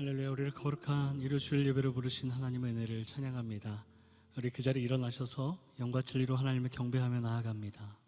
할렐루야 우리를 거룩한 이루 주일 예배로 부르신 하나님의 은혜를 찬양합니다. 우리 그 자리에 일어나셔서 영과 진리로 하나님을 경배하며 나아갑니다.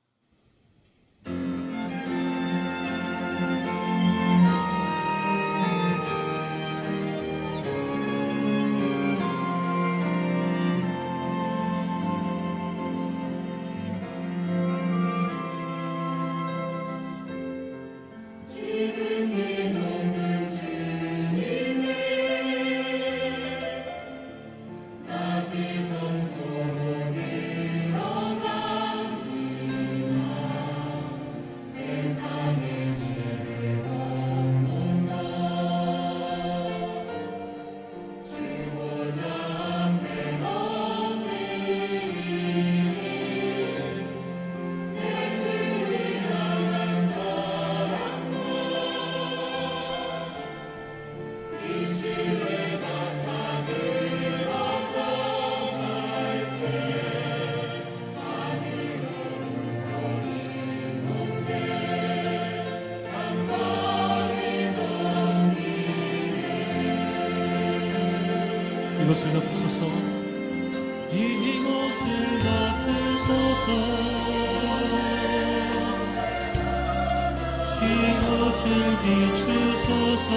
이곳을 비추소서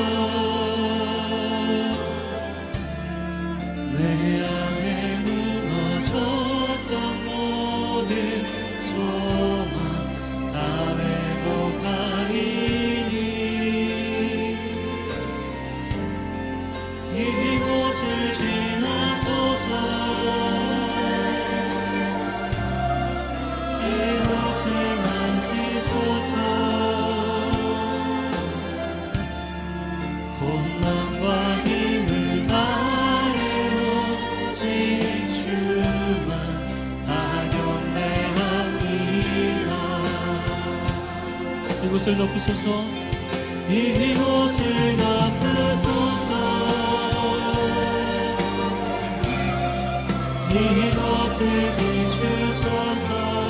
이곳을 덮으소서 이곳을 덮으소서. 이곳을 비추소서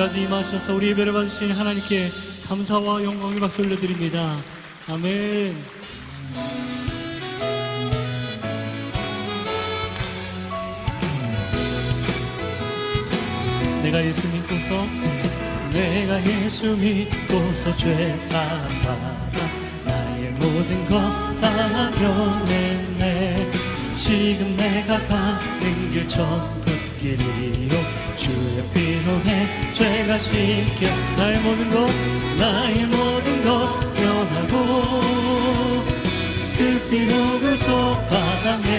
오늘까지 임하셔서 우리 예배를 받으신 하나님께 감사와 영광의 박수 올려드립니다. 아멘 내가 예수 믿고서 내가 예수 믿고서 죄 사함받아 나의 모든 것다 변했네. 지금 내가 가는 길 천국 길이요. 주의 피로 내 죄가 씻겨 나의 모든 것 나의 모든 것 변하고 그 피로 구속받았네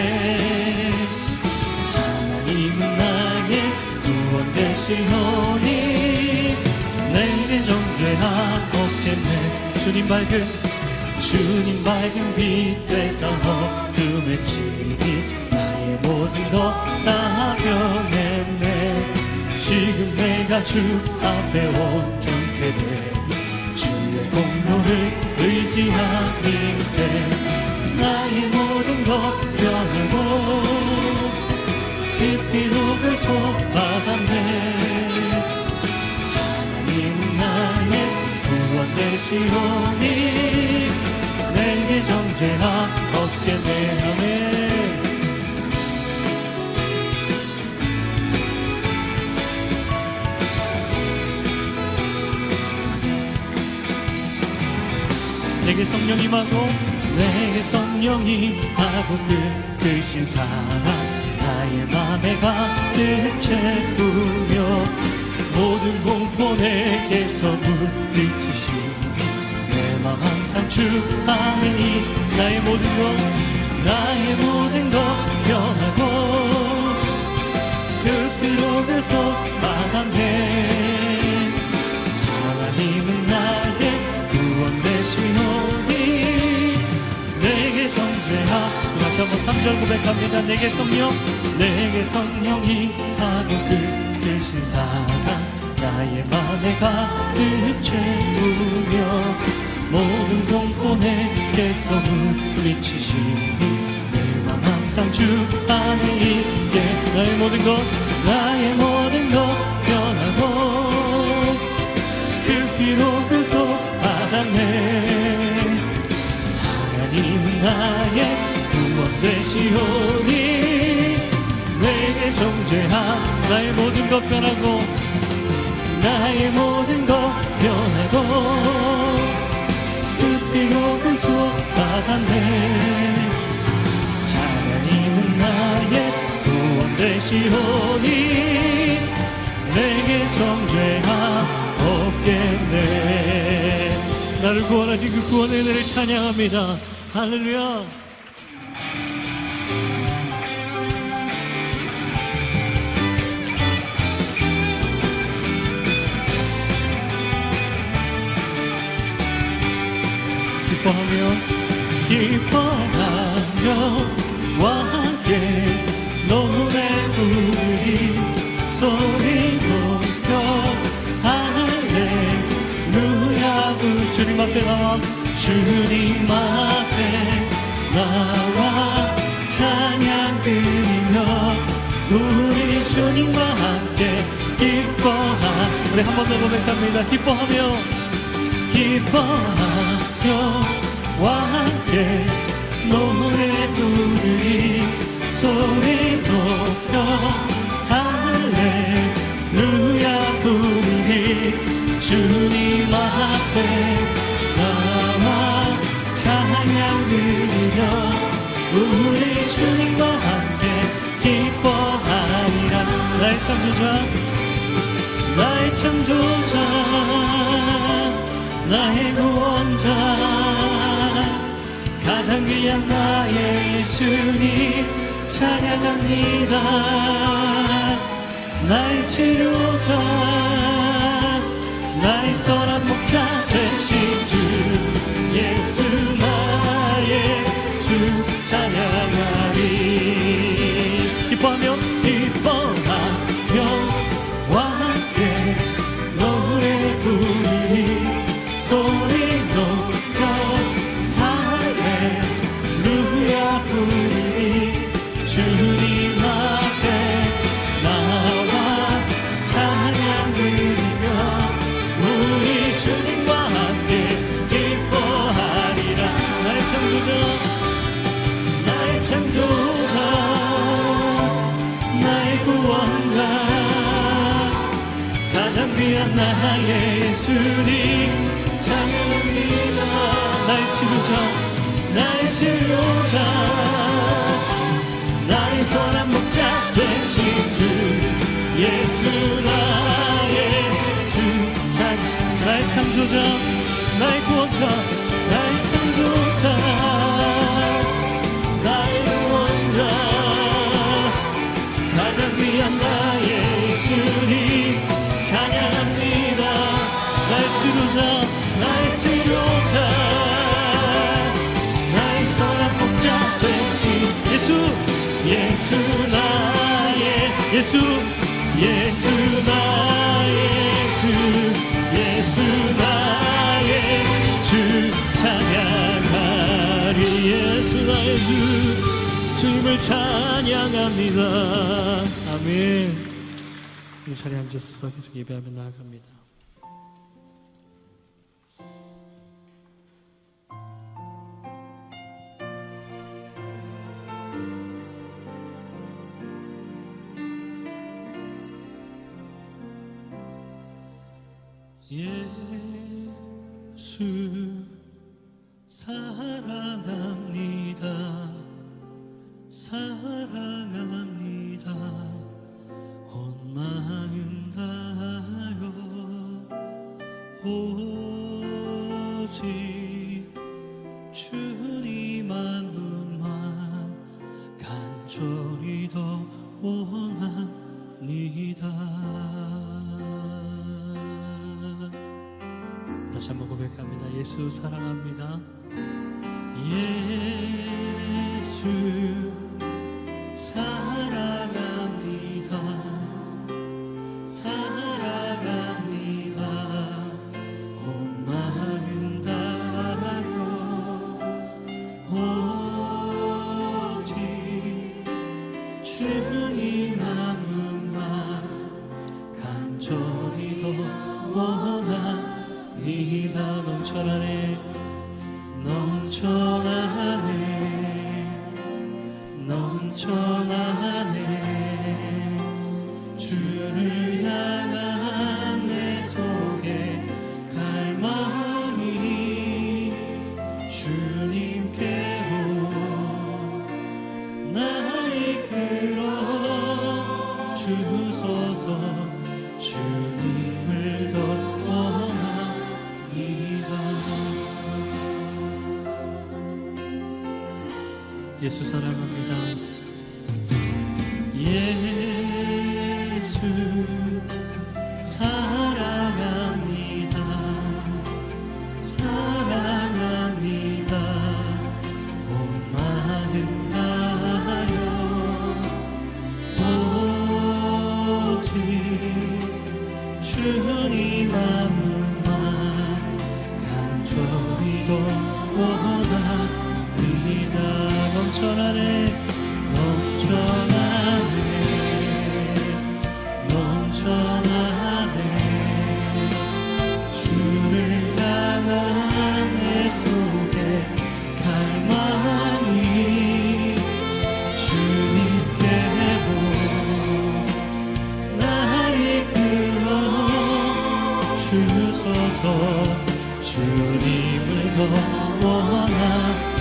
되시오니 내게 정죄하 없겠네. 주님 밝은 주님 밝은 빛 되사 어둠의 지기 나의 모든 것다 변했네. 지금 내가 주 앞에 온전케 되니 주의 공로를 의지한 인생 나의 모든 것 변하고 깊 이로 구속받았네 하나님은 나의 구원 되시오니 내게 정죄하 없겠네 아멘 내게 성령이 임하고 내게 성령이 하고 그 크신 사랑 나의 맘에 가득 채우며 모든 공포 내게서 물리치신 내맘 항상 주 안에 이 나의 모든 것 나의 모든 것 변하고 그 빌로 계속 마감해 3절 고백합니다. 내게 성령 내게 성령이 하고 그 크신 사랑. 나의 맘에 가득 채우며 모든 공포내게서 물리치시니 내맘 항상 주 안에 있게. 나의 모든 것 나의 모든 것 나의 모든 것 변하고 나의 모든 것 변하고 그 피로 그속 받았네. 하나님은 나의 구원 되시오니 내게 정죄함 없겠네. 나를 구원하신 그 구원의 은혜를 찬양합니다. 할렐루야 기뻐하며 기뻐하며 와 함께 노래 부르리 소리 높여 할렐루야 그 주님 앞에 나와 주님 앞에 나와 찬양 드리며 우리 주님과 함께 기뻐하. 우리 한 번 더 고백합니다. 기뻐하며 기뻐하며 와 함께 노래 부르리 소리 높여 할렐루야 부르리 주님 앞에 나와 찬양 드리며 우리 주님과 함께 기뻐하리라. 나의 창조자 나의 창조자 나의 구원자 가장 귀한 나의 예수님 찬양합니다. 나의 치료자 나의 선한 목자 되신 주 예수 나의 주 찬양하리. 기뻐하며 소리 높여 할렐루야 부르니 주님 앞에 나와 찬양 드리며 우리 주님과 함께 기뻐하리라 나의 창조자 나의 창조자 나의 구원자 가장 귀한 나의 예수님 나의 치료자 나의 치료자. 나의 선한 목자 되신 주 예수 나의 주. 찬양 나의 창조자 나의 구원자 나의 창조자. 나의 구원자. 가장 귀한 나의 예수 예수 예수 나의 주 예수 나의 주 찬양하리. 예수 나의 주 주님을 찬양합니다. 아멘. 이 자리에 앉아서 계속 예배하며 나아갑니다 사랑합니다 넘쳐나네. 넘쳐나 예수 사랑합니다. 예수 사랑합니다. 사랑합니다. 다하여 오직 주님 마음만 간절히 더 원합니다 넘쳐나네. 넘쳐나네. 넘쳐나네. 주를 향한 내 속에 갈망이 주님께로 날 이끌어 주소서 주님을 더 원하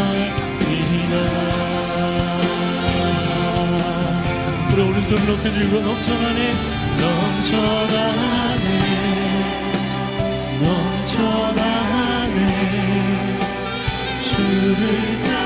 오른손 높이 들고 넘쳐나네 넘쳐나네. 넘쳐나네. 주를 향